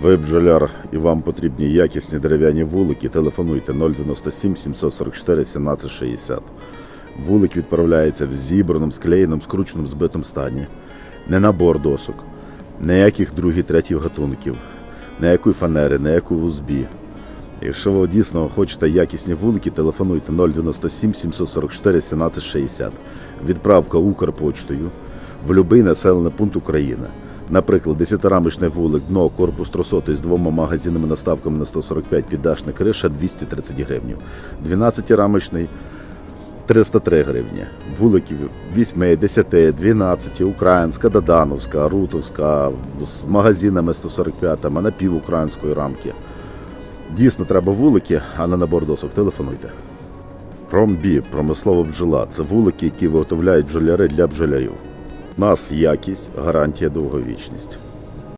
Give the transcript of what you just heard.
Ви бджоляр і вам потрібні якісні дерев'яні вулики, телефонуйте 097 744 1760. Вулик відправляється в зібраному, склеєному, скрученому, збитому стані. Не набор досок, ніяких других, третіх гатунків, ніякої фанери, ніякої узбі. Якщо ви дійсно хочете якісні вулики, телефонуйте 097 744 1760. Відправка Укрпочтою в будь-який населений пункт України. Наприклад, 10-рамочний вулик, дно, корпус тросотий з двома магазинними наставками на 145 піддашна криша 230 гривень. 12-рамочний 303 гривні. Вуликів 8, 10, 12, українська, Додановська, Рутовська, з магазинами 145, напівукраїнської рамки. Дійсно, треба вулики, а не набор досок. Телефонуйте. Промбі, промислова бджола це вулики, які виготовляють бджоляри для бджолярів. Нас якість, гарантія, довговічність.